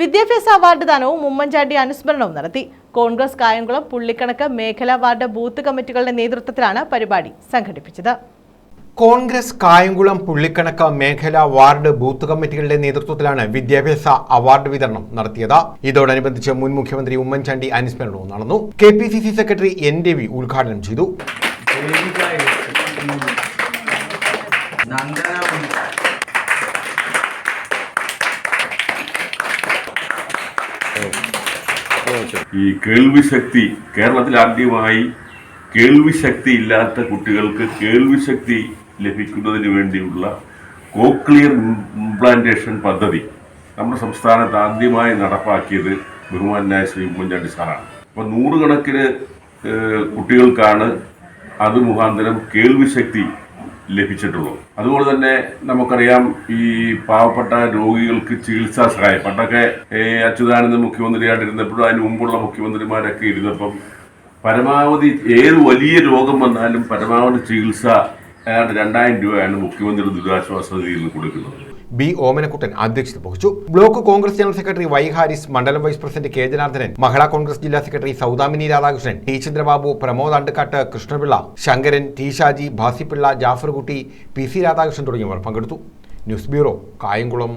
വിദ്യാഭ്യാസ അവാർഡ് ദാനവും ഉമ്മൻചാണ്ടി അനുസ്മരണവും നടത്തി. കോൺഗ്രസ് കായംകുളം പുള്ളിക്കണക്ക് മേഖലാ വാർഡ് ബൂത്ത് കമ്മിറ്റികളുടെ നേതൃത്വത്തിലാണ് പരിപാടി സംഘടിപ്പിച്ചത്. കോൺഗ്രസ് കായംകുളം പുള്ളിക്കണക്ക് മേഖലാ വാർഡ് ബൂത്ത് കമ്മിറ്റികളുടെ നേതൃത്വത്തിലാണ് വിദ്യാഭ്യാസ അവാർഡ് വിതരണം നടത്തിയത്. ഇതോടനുബന്ധിച്ച് മുൻ മുഖ്യമന്ത്രി ഉമ്മൻചാണ്ടി അനുസ്മരണവും നടന്നു. K P C C secretary N Ravi ഉദ്ഘാടനം ചെയ്തു. ഈ കേൾവി ശക്തി കേരളത്തിൽ ആദ്യമായി കേൾവി ശക്തി ഇല്ലാത്ത കുട്ടികൾക്ക് കേൾവി ശക്തി ലഭിക്കുന്നതിന് വേണ്ടിയുള്ള കോക്ലിയർ ഇംപ്ലാന്റേഷൻ പദ്ധതി നമ്മുടെ സംസ്ഥാനത്ത് ആദ്യമായി നടപ്പാക്കിയത് ബഹുമാനായ ശ്രീ ഉമ്മൻചാണ്ടി സാറാണ്. അപ്പോൾ നൂറുകണക്കിന് കുട്ടികൾക്കാണ് അത് മുഖാന്തരം കേൾവി ശക്തി ലഭിച്ചിട്ടുള്ളൂ. അതുപോലെ തന്നെ നമുക്കറിയാം ഈ പാവപ്പെട്ട രോഗികൾക്ക് ചികിത്സാ സഹായം. പണ്ടൊക്കെ അച്യുതാനന്ദ മുഖ്യമന്ത്രിയായിട്ടിരുന്നപ്പോഴും അതിന് മുമ്പുള്ള മുഖ്യമന്ത്രിമാരൊക്കെ ഇരുന്നപ്പം പരമാവധി ഏത് വലിയ രോഗം വന്നാലും പരമാവധി ചികിത്സ രണ്ടായിരം രൂപയാണ് മുഖ്യമന്ത്രി ദുരിതാശ്വാസ നിധിയിൽ നിന്ന് കൊടുക്കുന്നത്. ബി ഓമനക്കുട്ടൻ അധ്യക്ഷത വഹിച്ചു. Block Congress general secretary Y Haris മണ്ഡലം വൈസ് പ്രസിഡന്റ് കെ ജനാർദ്ദനൻ മഹിളാ കോൺഗ്രസ് ജില്ലാ secretary Saudamini Radhakrishnan T Chandrababu Pramod Andakkattu Krishnapillai Sankaran T Shaji Bhasipillai Jafarkutty P C Radhakrishnan തുടങ്ങിയവർ പങ്കെടുത്തു. News bureau Kayamkulam.